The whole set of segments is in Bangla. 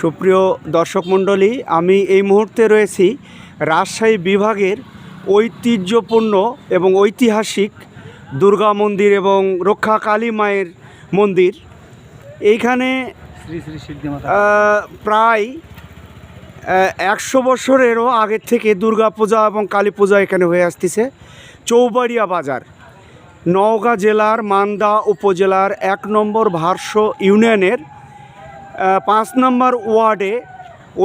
সুপ্রিয় দর্শক মণ্ডলী আমি এই মুহূর্তে রয়েছি রাজশাহী বিভাগের ঐতিহ্যপূর্ণ এবং ঐতিহাসিক দুর্গা মন্দির এবং রক্ষা কালী মায়ের মন্দির। এইখানে প্রায় একশো বছরেরও আগের থেকে দুর্গা পূজা এবং কালী পূজা এখানে হয়ে আসতেছে। চৌবাড়িয়া বাজার নওগাঁ জেলার মান্দা উপজেলার এক নম্বর ভার্স ইউনিয়নের পাঁচ নম্বর ওয়ার্ডে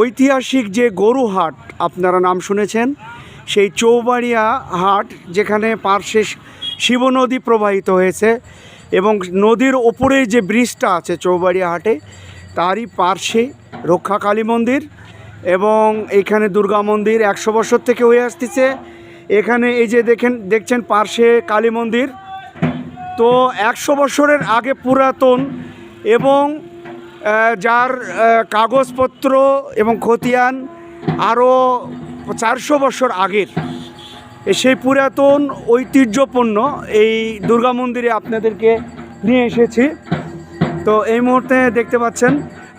ঐতিহাসিক যে গরু হাট, আপনারা নাম শুনেছেন, সেই চৌবাড়িয়া হাট, যেখানে পার্শ্বে শিব নদী প্রবাহিত হয়েছে এবং নদীর ওপরে যে ব্রিজটা আছে চৌবাড়িয়া হাটে, তারই পার্শ্বে রক্ষা কালী মন্দির এবং এখানে দুর্গা মন্দির একশো বছর থেকে হয়ে আসতেছে। এখানে এই যে দেখেন, দেখছেন পার্শ্বে কালী মন্দির। তো একশো বছরের আগে পুরাতন এবং যার কাগজপত্র এবং খতিয়ান আরও চারশো বছর আগের। সেই পুরাতন ঐতিহ্যপূর্ণ এই দুর্গা মন্দিরে আপনাদেরকে নিয়ে এসেছি। তো এই মুহূর্তে দেখতে পাচ্ছেন,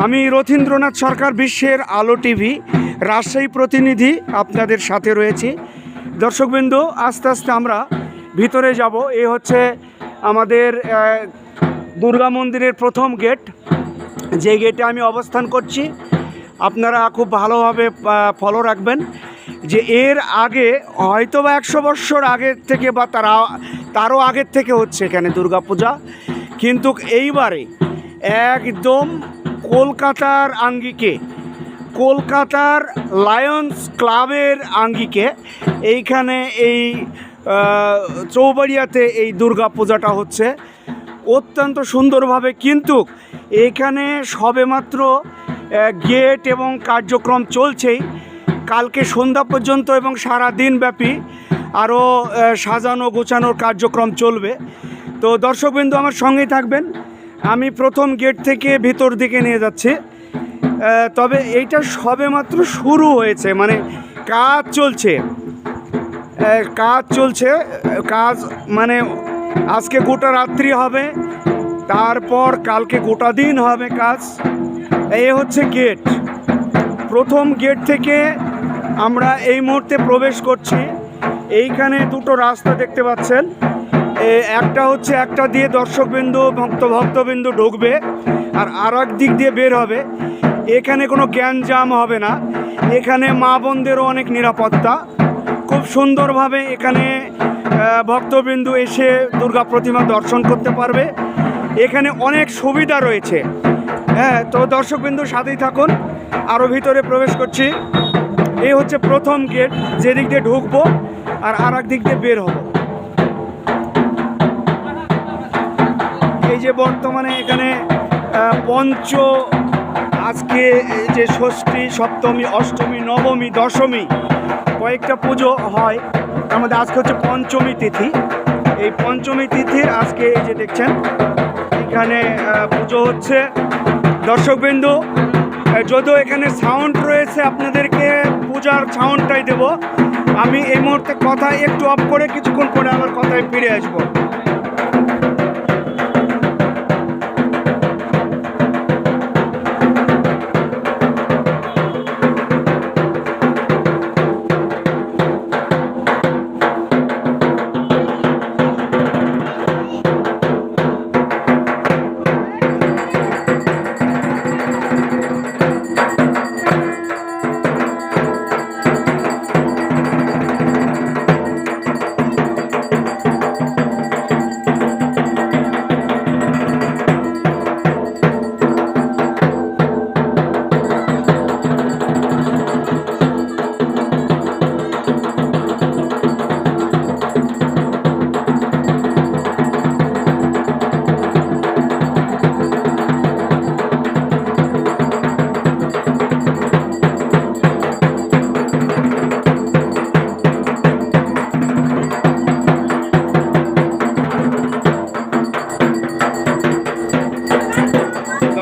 আমি রথীন্দ্রনাথ সরকার বিশ্বের আলো টিভি রাজশাহী প্রতিনিধি আপনাদের সাথে রয়েছি। দর্শকবিন্দু, আস্তে আস্তে আমরা ভিতরে যাব। এই হচ্ছে আমাদের দুর্গা মন্দিরের প্রথম গেট। যে গেটে আমি অবস্থান করছি, আপনারা খুব ভালোভাবে ফলো রাখবেন যে এর আগে হয়তো বা একশো বৎসর আগের থেকে বা তারা, তারও আগের থেকে হচ্ছে এখানে দুর্গাপূজা। কিন্তু এইবারে একদম কলকাতার আঙ্গিকে, কলকাতার লায়ন্স ক্লাবের আঙ্গিকে এইখানে এই চৌবাড়িয়াতে এই দুর্গা পূজাটা হচ্ছে। অত্যন্ত সুন্দরভাবে কিন্তু এখানে সবেমাত্র গেট এবং কার্যক্রম চলছেই। কালকে সন্ধ্যা পর্যন্ত এবং সারা দিনব্যাপী আরও সাজানো গোছানোর কার্যক্রম চলবে। তো দর্শকবিন্দু আমার সঙ্গেই থাকবেন। আমি প্রথম গেট থেকে ভিতর দিকে নিয়ে যাচ্ছি। তবে এইটা সবেমাত্র শুরু হয়েছে মানে কাজ চলছে। কাজ চলছে, কাজ মানে আজকে গোটা রাত্রি হবে। তারপর কালকে গোটা দিন হবে কাজ। এই হচ্ছে গেট প্রথম গেট থেকে আমরা এই মুহূর্তে প্রবেশ করছি। এইখানে দুটো রাস্তা দেখতে পাচ্ছেন। এ, একটা হচ্ছে একটা দিয়ে দর্শকবিন্দু ভক্ত ভক্তবিন্দু ঢুকবে আর আর দিক দিয়ে বের হবে। এখানে কোনো জ্ঞানজাম হবে না। এখানে মা বোনদেরও অনেক নিরাপত্তা। খুব সুন্দরভাবে এখানে ভক্তবৃন্দু এসে দুর্গা প্রতিমা দর্শন করতে পারবে। এখানে অনেক সুবিধা রয়েছে। হ্যাঁ তো দর্শকবিন্দু সাথেই থাকুন। আরও ভিতরে প্রবেশ করছি। এই হচ্ছে প্রথম গেট, যেদিক দিয়ে ঢুকবো আর আর দিক দিয়ে বের হব। এই যে বর্তমানে এখানে পঞ্চ, আজকে যে ষষ্ঠী, সপ্তমী, অষ্টমী, নবমী, দশমী কয়েকটা পুজো হয়। তার মধ্যে আজকে হচ্ছে পঞ্চমী তিথি। এই পঞ্চমী তিথির আজকে এই যে দেখছেন এখানে পুজো হচ্ছে। দর্শকবিন্দু যদিও এখানে সাউন্ড রয়েছে, আপনাদেরকে পূজার সাউন্ডটাই দেব। আমি এই মুহূর্তে কথা একটু অফ করে কিছুক্ষণ পরে আমার কথায় ফিরে আসব।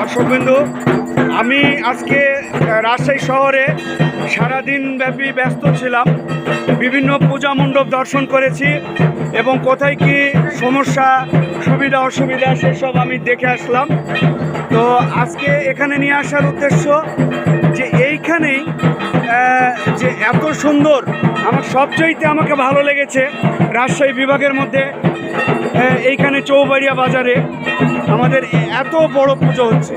দর্শকবিন্দু, আমি আজকে রাজশাহী শহরে সারাদিন ব্যাপী ব্যস্ত ছিলাম। বিভিন্ন পূজা মণ্ডপ দর্শন করেছি এবং কোথায় কি সমস্যা, সুবিধা, অসুবিধা সেসব আমি দেখে আসলাম। তো আজকে এখানে নিয়ে আসার উদ্দেশ্য যে এইখানেই যে এত সুন্দর, আমার সবচাইতে আমাকে ভালো লেগেছে রাজশাহী বিভাগের মধ্যে এইখানে চৌবাড়িয়া বাজারে আমাদের এত বড় পুজো হচ্ছে।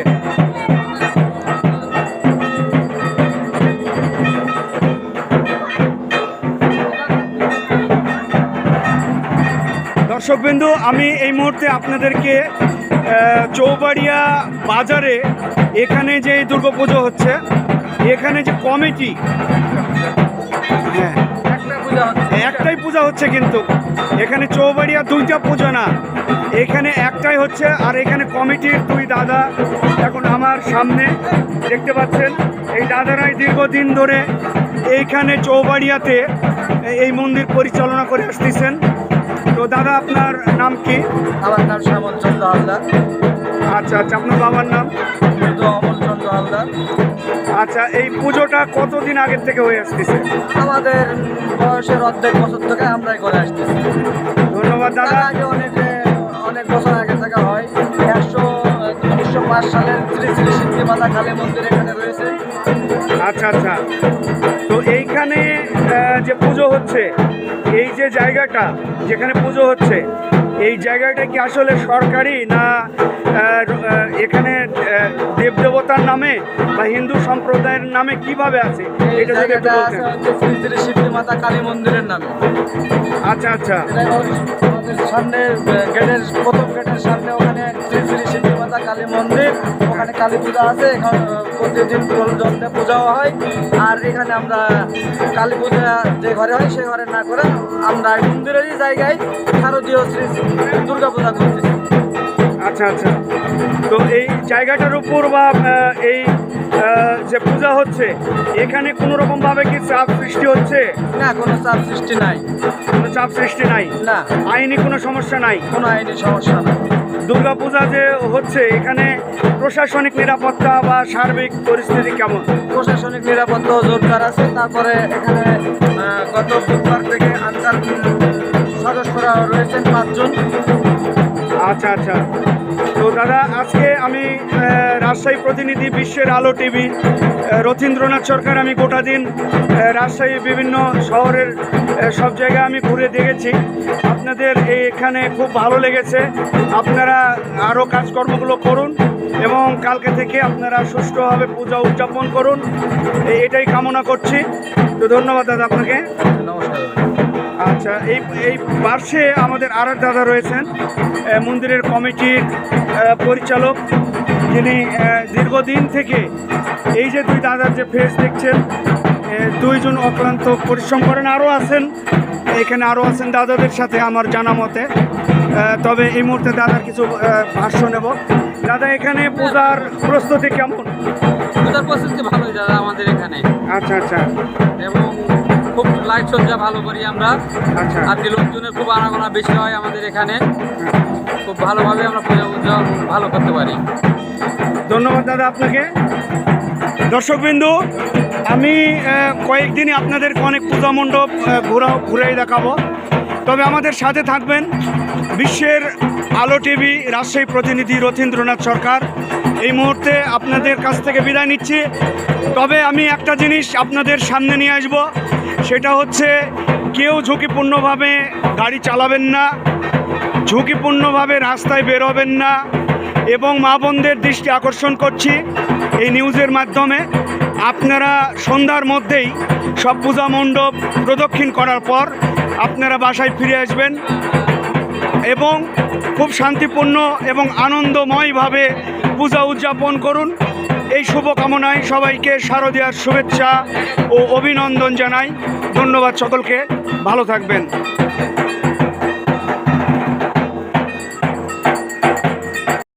দর্শকবিন্দু, আমি এই মুহূর্তে আপনাদেরকে চৌবাড়িয়া বাজারে এখানে যে দুর্গাপুজো হচ্ছে, এখানে যে কমিটি হ্যাঁ পূজা হচ্ছে। একটাই পূজা হচ্ছে কিন্তু। এখানে চৌবাড়িয়া দুইটা পুজো না। এখানে একটাই হচ্ছে আর এখানে কমিটির দুই দাদা এখন আমার সামনে দেখতে পাচ্ছেন। এই দাদারাই দীর্ঘদিন ধরে এইখানে চৌবাড়িয়াতে এই মন্দির পরিচালনা করে আসতেছেন। তো দাদা আপনার নাম কি? আমার নাম শ্যামল চন্দ্র হালদার। আচ্ছা আচ্ছা আপনার বাবার নাম? অমল হালদার। আচ্ছা এই পুজোটা কতদিন আগের থেকে হয়ে আসতেছে? আমাদের বয়সের অর্ধেক বছর থেকে আমরাই করে আসতেছি। ধন্যবাদ দাদা। আগে অনেক অনেক বছর আগে থেকে হয়। একশো উনিশশো পাঁচ সালের শ্রী শ্রী সিদ্ধি মাতা কালী মন্দির এখানে রয়েছে। আচ্ছা আচ্ছা। তো এইখানে যে পুজো হচ্ছে এই যে জায়গাটা যেখানে পুজো হচ্ছে এই জায়গাটা কি আসলে সরকারি না এখানে দেবদেবতার নামে বা হিন্দু সম্প্রদায়ের নামে কীভাবে আছে? এটা যদি একটু বলতেন। মাতা কালী মন্দিরের নামে। আচ্ছা আচ্ছা। সামনে গেটের প্রথম গেটের সামনে ওখানে শ্রী শ্রী মাতা কালী মন্দির, ওখানে কালী পূজা আছে, এখানে প্রতিদিন জল জল দিয়ে পূজাও হয়। আর এখানে আমরা কালী পূজা যে ঘরে হয়, সে ঘরে না করে আমরা মন্দিরেরই জায়গায় শারদীয় শ্রী দুর্গা পূজা করতেছি। আচ্ছা আচ্ছা। তো এই জায়গাটার উপর বা এই যে পূজা হচ্ছে এখানে কোনো রকমভাবে কি চাপ সৃষ্টি হচ্ছে? না কোনো চাপ সৃষ্টি নাই। কোনো চাপ সৃষ্টি নাই? না। আইনি কোনো সমস্যা নাই? কোনো আইনি সমস্যা নাই। দুর্গাপূজা যে হচ্ছে এখানে প্রশাসনিক নিরাপত্তা বা সার্বিক পরিস্থিতি কেমন? প্রশাসনিক নিরাপত্তা জোরদার আছে। তারপরে এখানে গত বুধবার থেকে আনসার সদস্যরা রয়েছেন পাঁচজন। আচ্ছা আচ্ছা। তো দাদা, আজকে আমি রাজশাহী প্রতিনিধি বিশ্বের আলো টিভি রথীন্দ্রনাথ সরকার আমি গোটা দিন রাজশাহী বিভিন্ন শহরের সব জায়গায় আমি ঘুরে দেখেছি। আপনাদের এখানে খুব ভালো লেগেছে। আপনারা আরও কাজকর্মগুলো করুন এবং কালকে থেকে আপনারা সুষ্ঠুভাবে পূজা উদযাপন করুন। এটাই কামনা করছি। তো ধন্যবাদ দাদা আপনাকে। নমস্কার আচ্ছা এই এই পার্শ্বে আমাদের আর দাদা রয়েছেন মন্দিরের কমিটির পরিচালক যিনি দীর্ঘদিন থেকে এই যে দুই দাদার যে ফেস দেখছেন দুইজন অক্লান্ত পরিশ্রম করেন আরও আছেন এখানে আরও আছেন দাদাদের সাথে আমার জানা মতে। তবে এই মুহূর্তে দাদার কিছু ভাষ্য নেব। দাদা এখানে পূজার প্রস্তুতি কেমন? পূজার প্রস্তুতি ভালোই দাদা আমাদের এখানে। আচ্ছা আচ্ছা। এবং খুব লাইট সজ্জা ভালো করি আমরা। আচ্ছা। আর কি লোকজনের খুব আনাগোনা বেশি হয় আমাদের এখানে। খুব ভালোভাবে আমরা পূজা উদযাপন ভালো করতে পারি। ধন্যবাদ দাদা আপনাকে। দর্শকবিন্দু আমি কয়েকদিনই আপনাদের অনেক পূজা মণ্ডপ ঘোরা ঘুরাই দেখাবো। তবে আমাদের সাথে থাকবেন বিশ্বের আলো টিভি রাজশাহী প্রতিনিধি রথীন্দ্রনাথ সরকার। এই মুহূর্তে আপনাদের কাছ থেকে বিদায় নিচ্ছি। তবে আমি একটা জিনিস আপনাদের সামনে নিয়ে আসব। সেটা হচ্ছে কেউ ঝুঁকিপূর্ণভাবে গাড়ি চালাবেন না, ঝুঁকিপূর্ণভাবে রাস্তায় বেরোবেন না এবং মা বোনদের দৃষ্টি আকর্ষণ করছি এই নিউজের মাধ্যমে। আপনারা সন্ধ্যার মধ্যেই সব পূজা মণ্ডপ প্রদক্ষিণ করার পর আপনারা বাসায় ফিরে আসবেন এবং খুব শান্তিপূর্ণ এবং আনন্দময়ভাবে পূজা উদযাপন করুন। এই শুভকামনায় সবাইকে শারদীয়ার শুভেচ্ছা ও অভিনন্দন জানাই। ধন্যবাদ সকলকে। ভালো থাকবেন।